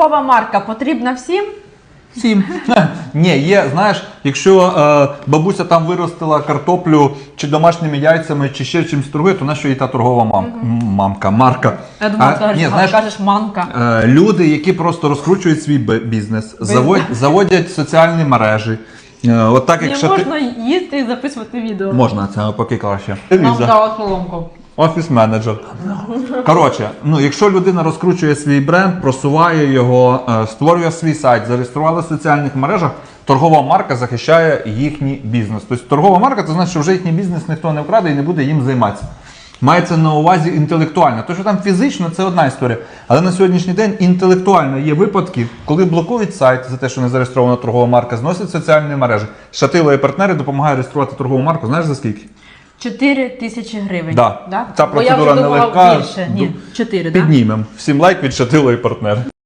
торгова марка потрібна всім? Сім. Ні, є, знаєш, якщо е, бабуся там виростила картоплю чи домашніми яйцями, чи ще чимось торгує, то на що їй та торгова мам... мамка, марка. Я думала, ні, а, знаєш, скажеш манка. Е, Люди, які просто розкручують свій бе- бізнес, заводять, заводять соціальні мережі. Е, От так, Не можна їсти і записувати відео. Можна, це поки краще. Нам дала соломку. Офіс менеджер. Коротше, ну якщо людина розкручує свій бренд, просуває його, е, створює свій сайт, зареєструвала в соціальних мережах, торгова марка захищає їхній бізнес. Тобто торгова марка це значить, що вже їхній бізнес ніхто не вкраде і не буде їм займатися. Мається на увазі інтелектуально. То, що там фізично, це одна історія. Але на сьогоднішній день інтелектуально є випадки, коли блокують сайт за те, що не зареєстрована торгова марка, зносять соціальні мережі. Шатило і партнери допомагають реєструвати торгову марку. Знаєш за скільки? 4 тисячі гривень. Да. Ця Бо я процедура вже думала нелегка. більше. Ні, 4, так? Піднімемо. Всім лайк від Шатило і партнери.